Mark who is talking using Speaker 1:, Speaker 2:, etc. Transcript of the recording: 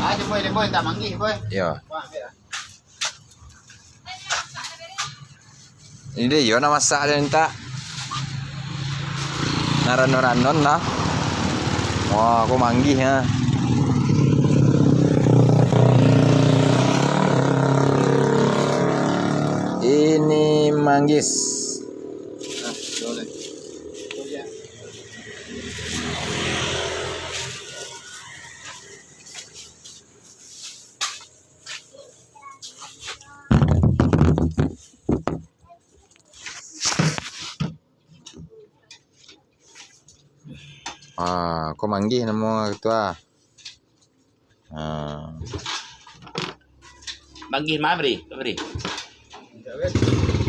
Speaker 1: boy, boy, tak manggih boy.
Speaker 2: Yo. Ini dia yo nama masak dia minta. Naran-naran lah. Wah, aku manggih ya. Ini manggis.
Speaker 1: Ah, boleh.
Speaker 2: Ah, aku manggih nama ketua. Ah,
Speaker 3: Manggih ma beri, beri.
Speaker 1: Sekejap, eh.